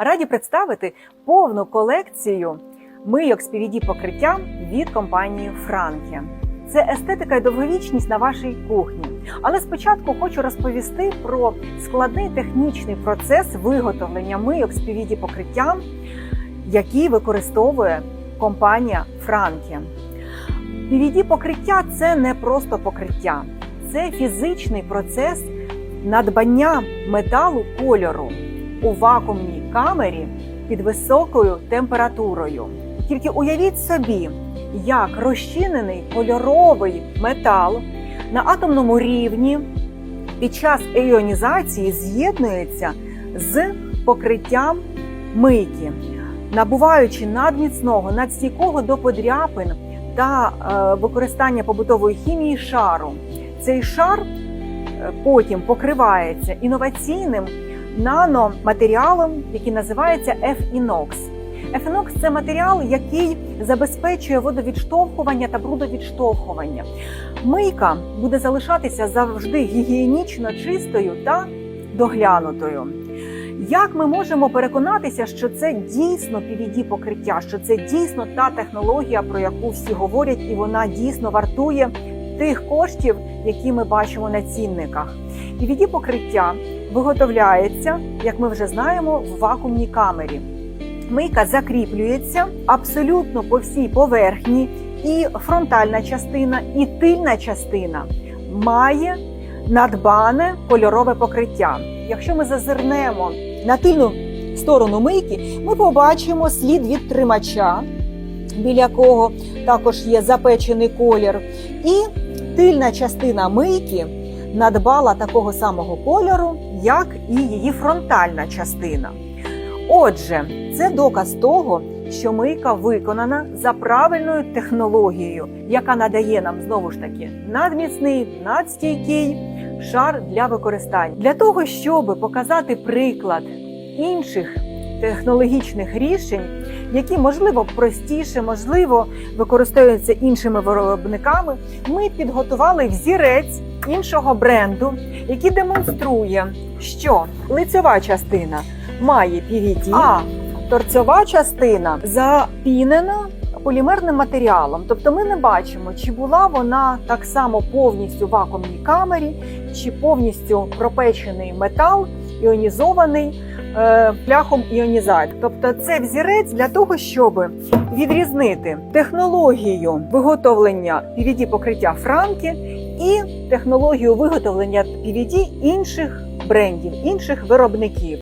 Раді представити повну колекцію мийок з PVD покриттям від компанії Франке. Це естетика і довговічність на вашій кухні. Але спочатку хочу розповісти про складний технічний процес виготовлення мийок з PVD покриттям, який використовує компанія Франке. PVD покриття це не просто покриття, це фізичний процес надбання металу кольору у вакуумній камері під високою температурою. Тільки уявіть собі, як розчинений кольоровий метал на атомному рівні під час іонізації з'єднується з покриттям мийки, набуваючи надміцного, надстійкого до подряпин та е, використання побутової хімії шару. Цей шар е, потім покривається інноваційним наноматеріалом, який називається F-inox. F-inox – це матеріал, який забезпечує водовідштовхування та брудовідштовхування. Мийка буде залишатися завжди гігієнічно чистою та доглянутою. Як ми можемо переконатися, що це дійсно PVD покриття, що це дійсно та технологія, про яку всі говорять, і вона дійсно вартує тих коштів, які ми бачимо на цінниках? PVD покриття виготовляється, як ми вже знаємо, в вакуумній камері. Мийка закріплюється абсолютно по всій поверхні, і фронтальна частина, і тильна частина має надбане кольорове покриття. Якщо ми зазирнемо на тильну сторону мийки, ми побачимо слід від тримача, біля якого також є запечений колір, і тильна частина мийки надбала такого самого кольору, як і її фронтальна частина. Отже, це доказ того, що мийка виконана за правильною технологією, яка надає нам знову ж таки надміцний, надстійкий шар для використання. Для того, щоб показати приклад інших технологічних рішень, які можливо простіше, можливо, використовуються іншими виробниками, ми підготували взірець іншого бренду, який демонструє, що лицева частина має PVD, а торцьова частина запінена полімерним матеріалом. Тобто ми не бачимо, чи була вона так само повністю в вакуумній камері, чи повністю пропечений метал, іонізований пляхом іонізації. Тобто це взірець для того, щоб відрізнити технологію виготовлення PVD покриття Франки і технологію виготовлення PVD інших брендів, інших виробників.